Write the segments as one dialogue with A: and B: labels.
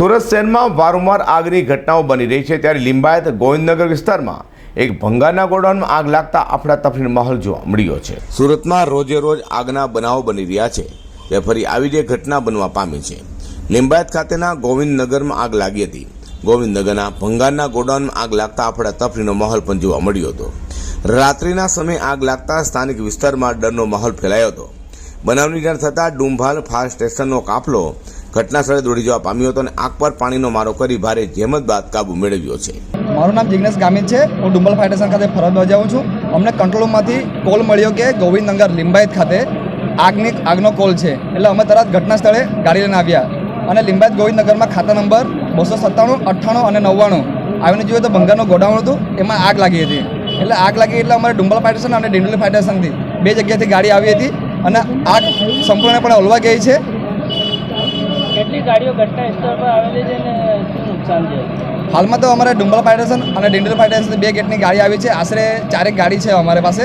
A: સુરત શહેરમાં વારંવાર આગની ઘટનાઓ બની રહી છે ત્યારે લિંબાયત ગોવિંદનગર વિસ્તારમાં એક ભંગારના ગોડાઉનમાં આગ લાગતા અફડાતફડીનો માહોલ જોવા મળ્યો છે. સુરતમાં રોજે રોજ આગના બનાવો બની રહ્યા છે. તે ફરી આવી જ ઘટના બનવા પામી છે. લિંબાયત ખાતેના ગોવિંદનગરમાં આગ લાગી હતી. ગોવિંદનગરના ભંગારના ગોડાઉનમાં આગ લાગતા અફડાતફડીનો માહોલ પણ જોવા મળ્યો હતો. રાત્રિના સમયે આગ લાગતા સ્થાનિક વિસ્તારમાં ડરનો માહોલ ફેલાયો હતો. બનાવની જાણ થતાં ડુંભાલ ફાયર સ્ટેશનનો કાફલો ઘટના સ્થળે દોડી જવા પામ્યો હતો અને આગ પર પાણીનો મારો કરી ભારે જહેમત બાદ કાબુ મેળવ્યો છે.
B: મારું નામ જિગ્નેશ ગામિત છે. હું ડુંબલ ફાયર સ્ટેશન ખાતે ફરજ બજાવું છું. અમને કંટ્રોલમાંથી કોલ મળ્યો કે ગોવિંદનગર લિંબાયત ખાતે આગની આગનો કોલ છે. એટલે અમે તરત ઘટના સ્થળે ગાડી લઈને આવ્યા. અને લિંબાયત ગોવિંદનગરમાં ખાતા નંબર બસો સત્તાણું, અઠ્ઠાણું અને નવ્વાણું. આવીને જોયું તો ભંગારનું ગોડાઉન હતું. એમાં આગ લાગી હતી. એટલે આગ લાગી એટલે અમારે ડુંબલ ફાયર સ્ટેશન અને ડિંડોલી ફાયર સ્ટેશનથી બે જગ્યાએથી ગાડી આવી હતી. અને આગ સંપૂર્ણપણે ઓલવા ગઈ છે.
C: કેટલી ગાડીઓ ઘટના સ્થળ પર આવેલી છે ને શું નુકસાન છે?
B: હાલમાં તો અમારે ડુંબલ ફાયર અને ડિન્ડલ ફાઇડરેશન બે ગેટની ગાડી આવી છે. આશરે ચારેક ગાડી છે અમારી પાસે.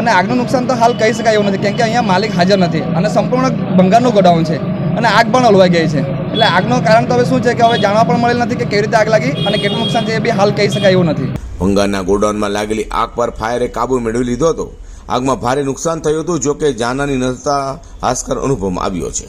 B: અને આગનું નુકસાન તો હાલ કહી શકાય એવું નથી કેમ કે અહીંયા માલિક હાજર નથી અને સંપૂર્ણ ભંગારનું ગોડાઉન છે અને આગ પણ અલવાઈ ગઈ છે. એટલે આગનું કારણ તો હવે શું છે કે હવે જાણવા પણ મળેલ નથી કે કેવી રીતે આગ લાગી અને કેટલું નુકસાન છે એ બી હાલ કહી શકાય એવું નથી.
A: ભંગારના ગોડાઉનમાં લાગેલી આગ પર ફાયરે કાબુ મેળવી લીધો હતો. આગમાં ભારે નુકસાન થયું હતું જોકે જાનહાની નતા હાસ્કર અનુભવમાં આવ્યો છે.